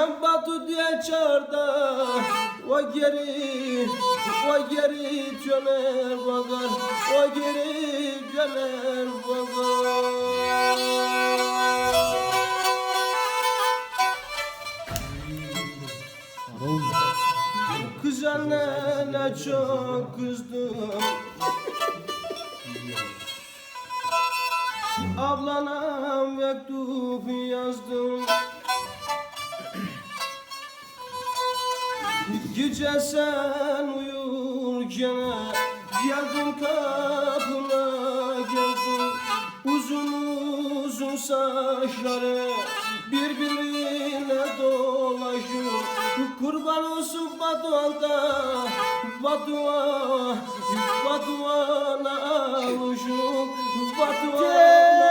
Sen Batu diye çağırda O geri O geri döner bakar O geri döner bakar Kız annene çok kızdım Ablana mektup Gece sen uyurken Geldim kapına geldim. Uzun uzun saçları Birbirine dolaşıyor. Kurban olsun Batuhan'da Batuhan Batuhan'a alışım Batuhan'a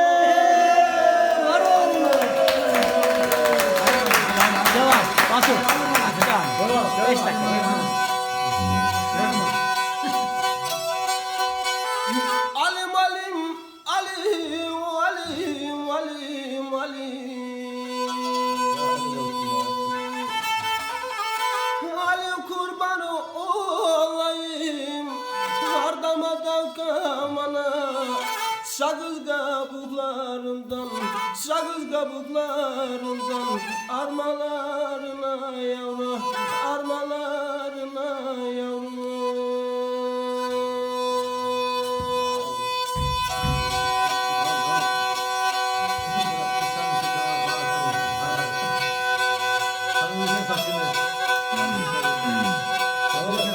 Devam. Batu. Alim alim alim alim alim alim. Alim kurbanı olayım Vardamadan kamana Sakız kabuklarından Sakız kabuklarından Armalarına yavru ¡Ay, qué!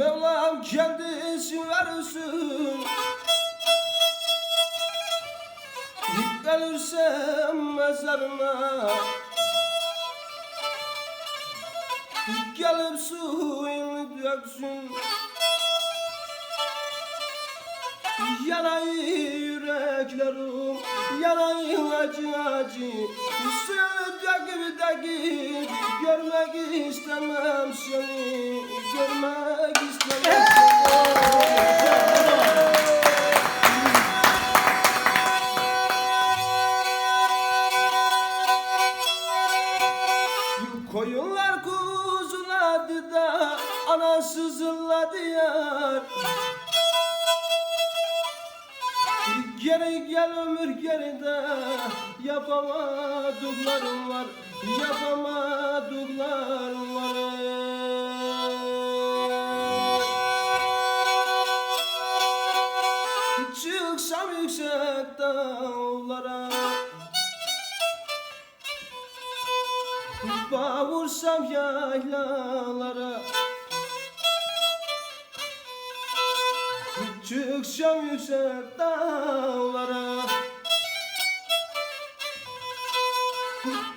Mevlam kendisi versin. Gelirsem mezarına. Gelip suyunu döksün Yanayı yüreklerim Yanayı acı acı Suyu döküp döküp Görmek istemem seni Görmek istemem Koyunlar kuzuladı da Ana sızılladı yar Geri gel ömür geride Yapamadıklarım var Yapamadıklarım var. Çıksam yüksek dağlara Bavursam yaylalara Çıksam yüksek dağlara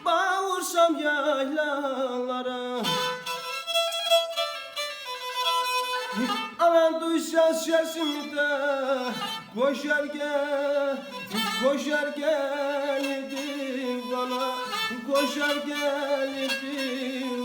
Bavursam yaylalara Aman duysa sesimi de Koşar gel Koşar gelirdi bana Koşar gelirdi bana